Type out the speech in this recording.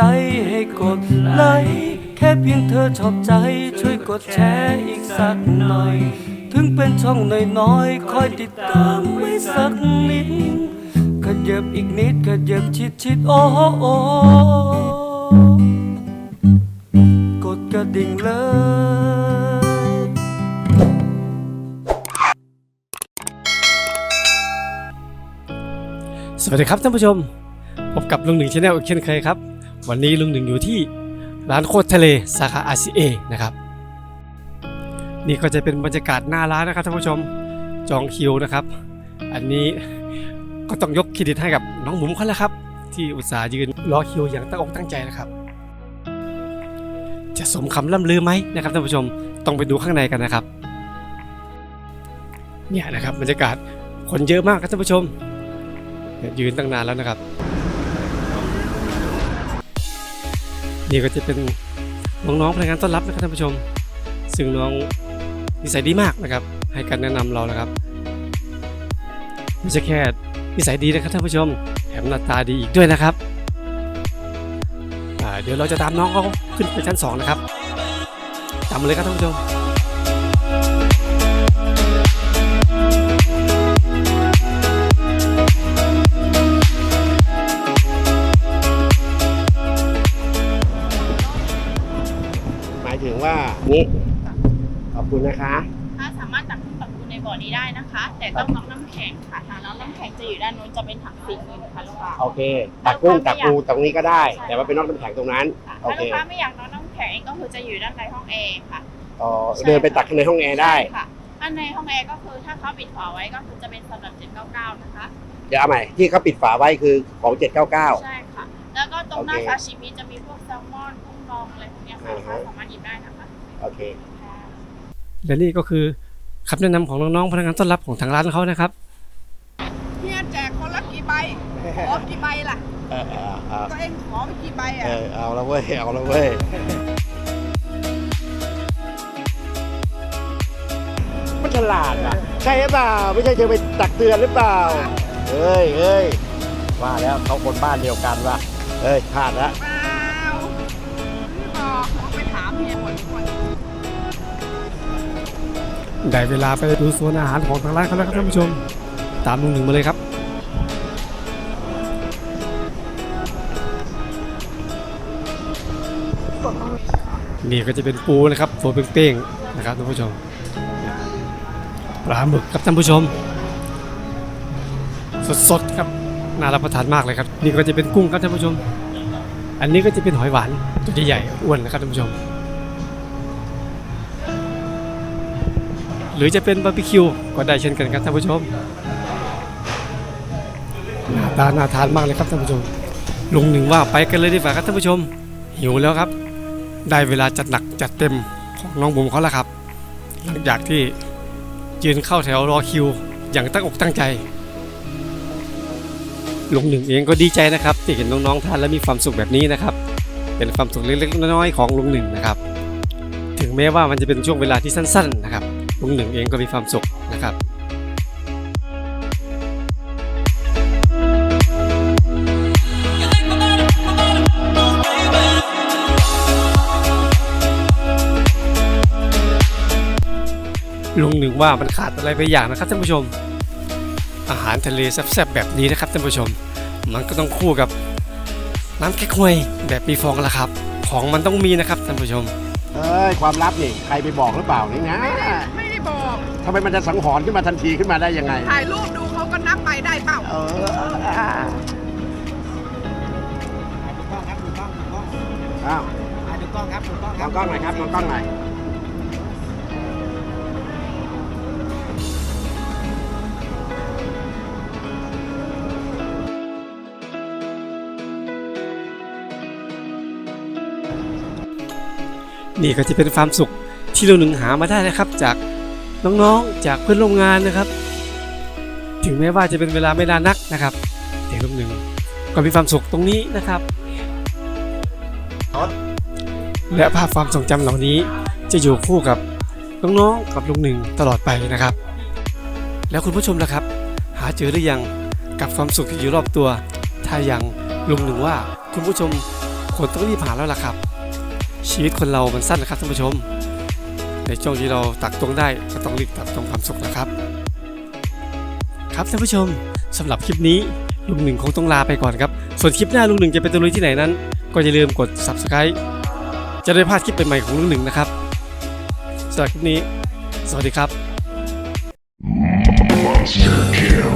ใจให้กดไลค์แค่เพียงเธอชอบใจช่วยกดแชร์อีกสักหน่อย ถึงเป็นช่องน้อยๆคอยติดตามไว้สักนิดขยับอีกนิดขยับชิดชิดโอ้โอกดกระดิ่งเลยสวัสดีครับท่านผู้ชม พบกับลุงหนึ่งชาแนลอีกเช่นเคยครับ วันนี้ลุงหนึ่งอยู่ที่ร้านโคตรทะเลสาขา RCA นะครับ นี่ก็จะเป็นบรรยากาศหน้าร้านนะครับท่านผู้ชมจองคิวนะครับ อันนี้ก็ต้องยกเครดิตให้กับน้องหมุมเขาแล้วครับ ที่อุตส่าห์ยืนรอคิวอย่างตั้งอกตั้งใจนะครับ จะสมคำล่ำลือไหมนะครับท่านผู้ชมต้องไปดูข้างในกันนะครับเนี่ยนะครับบรรยากาศคนเยอะมากครับท่านผู้ชมยืนตั้งนานแล้วนะครับ นี่ก็จะเป็นน้องๆพนักงานต้อนรับนะครับท่านผู้ชม ซึ่งน้องนิสัยดีมากนะครับ ให้การแนะนำเรานะครับไม่ใช่แค่นิสัยดีนะครับท่านผู้ชมแถมหน้าตาดีอีกด้วยนะครับเดี๋ยวเราจะตามน้องเขาขึ้นไปชั้นสองนะครับตามมาเลยครับท่านผู้ชม คุณนะคะ ถ้าสามารถตักขึ้นตักดูในบ่อนี้ได้นะคะ แต่ต้องน็อกน้ำแข็งค่ะทางน้ำน้ำแข็งจะอยู่ด้านนู้นจะเป็นถังสีเงินค่ะลูกค้า โอเค ตักกุ้งตักปูตรงนี้ก็ได้ ใช่ แต่ว่าเป็นนอกน้ำแข็งตรงนั้นค่ะโอถ้าเคลูกค้าไม่อยากน็อกน้ำแข็งเองก็คือจะอยู่ด้านในห้องแอร์ค่ะ อ๋อเดินไปตักข้างในห้องแอร์ได้ ใช่ค่ะด้านในห้องแอร์ก็คือถ้าเขาปิดฝาไว้ก็คือจะเป็นสำหรับ 799 นะคะ เดี๋ยวเอาใหม่ที่เขาปิดฝาไว้คือของ 799 ใช่ค่ะ แล้วก็ตรงหน้าโอเคซาชิมิจะมีพวกแซลมอนกุ้งดองอะไรพวกเนี้ยค่ะอ่าลูกฮะ ค้าสามารถหยิบได้นะคะ โอเคค่ะ และนี่ก็คือคำแนะนำของน้องๆพนักงานต้อนรับของทางร้านเขานะครับ เฮียแจกคนละกี่ใบขอกี่ใบล่ะเออเออเออตัวเองขอไปกี่ใบอะ เออเอาละเว้ยเอาละเว้ยมันฉลาดอะ ใช่หรือเปล่าไม่ใช่เธอไปตักเตือนหรือเปล่าเอ้ยเอ้ยว่าแล้วเขาคนบ้านเดียวกันว่ะเอ้ยพลาดแล้วเปล่าไม่บอกลองไปถามเฮียหมดทุกคน ได้เวลาไปดูโซนอาหารของทางร้านเขาแล้วครับท่านผู้ชม ตามลุงหนึ่งมาเลยครับ นี่ก็จะเป็นปูนะครับตัวเป้งๆนะครับท่านผู้ชมปลาหมึกครับท่านผู้ชม สดๆครับน่ารับประทานมากเลยครับ นี่ก็จะเป็นกุ้งครับท่านผู้ชม อันนี้ก็จะเป็นหอยหวานตัวใหญ่ๆอ้วนนะครับท่านผู้ชม หรือจะเป็นบาร์บีคิวก็ได้เช่นกันครับท่านผู้ชมหน้าตาน่าทานมากเลยครับท่านผู้ชมลุงหนึ่งว่าไปกันเลยดีกว่าครับท่านผู้ชม หิวแล้วครับ ได้เวลาจัดหนักจัดเต็มของน้องบุ๋มเขาแล้วครับ หลังจากที่ยืนเข้าแถวรอคิว อย่างตั้งอกตั้งใจลุงหนึ่งเองก็ดีใจนะครับ ที่เห็นน้องๆทานแล้วมีความสุขแบบนี้นะครับ เป็นความสุขเล็กๆน้อยๆของลุงหนึ่งนะครับ ถึงแม้ว่ามันจะเป็นช่วงเวลาที่สั้น ๆนะครับ ลุงหนึ่งเองก็มีความสุขนะครับลุงหนึ่งว่ามันขาดอะไรไปอย่างนะครับท่านผู้ชม อาหารทะเลแซ่บๆแบบนี้นะครับท่านผู้ชม มันก็ต้องคู่กับน้ำแค่ควยแบบมีฟองละครับ ของมันต้องมีนะครับท่านผู้ชม เอ้ย ความลับนี่ ใครไปบอกหรือเปล่านี่นะ ไม่ำไมมันจะสังหรณ์ขึ้นมาทันทีขึ้นมาได้ยังไง ถ่ายรูปดูเขาก็นับไปได้เปล่า เอออ้าวดูกล้องครับดูกล้องครับมองกล้องหน่อยครับมองกล้องหน่อยนี่ก็จะเป็นความสุขที่เราหนึ่งหามาได้นะครับ จาก น้องๆ จากเพื่อนร่วมงานนะครับ ถึงแม้ว่าจะเป็นเวลาไม่นานนักนะครับแต่ลุงหนึ่งก็มีความสุขตรงนี้นะครับและภาพความทรงจำเหล่านี้จะอยู่คู่กับน้องๆกับลุงหนึ่งตลอดไปนะครับ แล้วคุณผู้ชมล่ะครับ หาเจอหรือยังกับความสุขที่อยู่รอบตัว ถ้ายังลุงหนึ่งว่าคุณผู้ชมคคนต้องรีบหาแล้วล่ะครับ ชีวิตคนเรามันสั้นนะครับท่านผู้ชม ในช่วงที่เราตักตวงได้ก็ต้องรีบตักตวงความสุขนะครับ ครับท่านผู้ชมสำหรับคลิปนี้ลุงหนึ่งคงต้องลาไปก่อนครับ ส่วนคลิปหน้าลุงหนึ่งจะไปตะลุยที่ไหนนั้น ก็อย่าลืมกด subscribe จะได้พลาดคลิปใหม่ๆของลุงหนึ่งนะครับสำหรับคลิปนี้ สวัสดีครับ Monster Kill